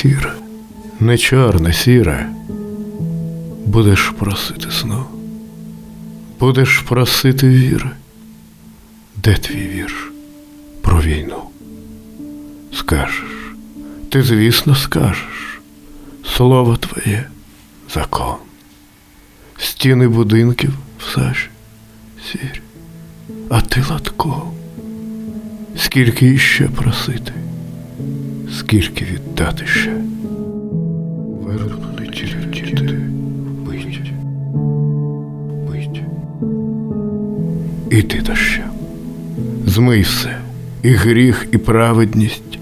сіре, не чорне, сіре. Будеш просити сну, будеш просити віри. Де твій вірш про війну? Скажеш, ти, звісно, скажеш, слово твоє закон. Стіни будинків все ж сірі, а ти латком. Скільки іще просити, скільки віддати ще? Верну не діти, бить, бить. І ти дощем. Змий все, і гріх, і праведність.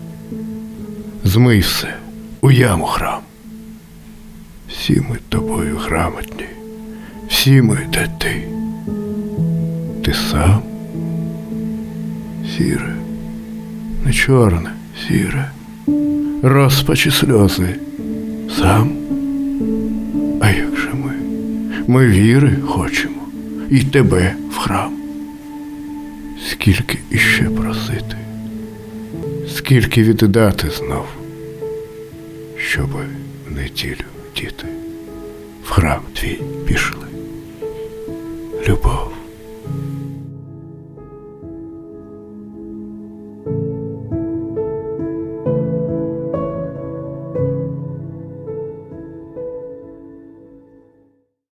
Змий все у яму храм. Всі ми тобою грамотні, всі ми де ти. Ти сам сіре, не чорне, сіре, розпачі сльози. Сам? А як же ми? Ми віри хочемо і тебе в храм. Скільки іще просити, скільки віддати знов, щоби в неділю діти в храм твій пішли.